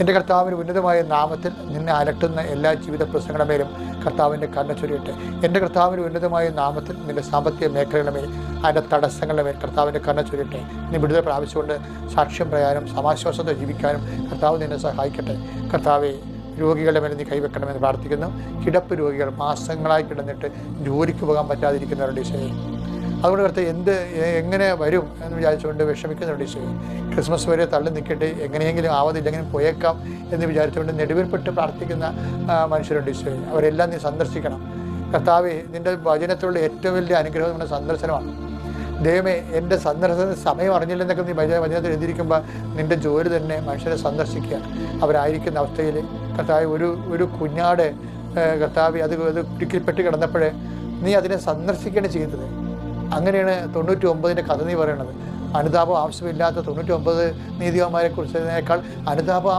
എന്റെ കർത്താവിന് ഉന്നതമായ നാമത്തിൽ നിന്നെ അലട്ടുന്ന എല്ലാ ജീവിത പ്രശ്നങ്ങളുടെ മേലും കർത്താവിന്റെ കണ്ണ ചൊരിയട്ടെ. എന്റെ കർത്താവിന് ഉന്നതമായ നാമത്തിൽ നിന്റെ സാമ്പത്തിക മേഖലകളുടെ മേൽ അതിന്റെ തടസ്സങ്ങളുടെ മേൽ കർത്താവിന്റെ കണ്ണ ചൊരിയട്ടെ. നീ വിടുതൽ പ്രാപിച്ചുകൊണ്ട് സാക്ഷ്യം പറയാനും സമാശ്വാസത്തെ ജീവിക്കാനും കർത്താവ് നിന്നെ സഹായിക്കട്ടെ. കർത്താവെ രോഗികളുടെ മേലെ നീ കൈവെക്കണമെന്ന് പ്രാർത്ഥിക്കുന്നു. കിടപ്പ് രോഗികൾ മാസങ്ങളായി കിടന്നിട്ട് ജോലിക്ക് പോകാൻ പറ്റാതിരിക്കുന്നവരുടെ ഈശോയെ. അതുകൊണ്ട് കർത്ത എന്ത് എങ്ങനെ വരും എന്ന് വിചാരിച്ചുകൊണ്ട് വിഷമിക്കുന്നുണ്ട് ഈശോ. ക്രിസ്മസ് വരെ തള്ളി നിൽക്കട്ടെ എങ്ങനെയെങ്കിലും ആവതില്ലെങ്കിലും പോയേക്കാം എന്ന് വിചാരിച്ചുകൊണ്ട് നെടുവിൽപ്പെട്ട് പ്രാർത്ഥിക്കുന്ന മനുഷ്യരുണ്ട് ഈശോ. അവരെല്ലാം നീ സന്ദർശിക്കണം. കർത്താവെ നിന്റെ വചനത്തിലുള്ള ഏറ്റവും വലിയ അനുഗ്രഹം നമ്മുടെ സന്ദർശനമാണ്. ദൈവമേ എന്റെ സന്ദർശന സമയം അറിഞ്ഞില്ലെന്നൊക്കെ നീ വചന വചനത്തിൽ എഴുതിയിരിക്കുമ്പോൾ നിന്റെ ജോലി തന്നെ മനുഷ്യരെ സന്ദർശിക്കുക. അവരായിരിക്കുന്ന അവസ്ഥയിൽ കർത്താവ് ഒരു ഒരു കുഞ്ഞാട് കർത്താവ് അത് അത് കുരുക്കിൽപ്പെട്ട് കിടന്നപ്പോഴേ നീ അതിനെ സന്ദർശിക്കുകയാണ് ചെയ്യുന്നത്. അങ്ങനെയാണ് തൊണ്ണൂറ്റി ഒമ്പതിന്റെ കഥ നീ പറയണത്. അനുതാപം ആവശ്യമില്ലാത്ത തൊണ്ണൂറ്റി ഒമ്പത് നീതിമാരെ കുറിച്ചതിനേക്കാൾ അനുതാപം